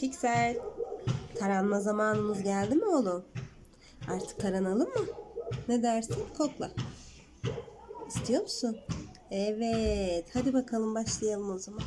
Piksel. Taranma zamanımız geldi mi oğlum? Artık taranalım mı? Ne dersin? Kokla. İstiyor musun? Evet. Hadi bakalım başlayalım o zaman.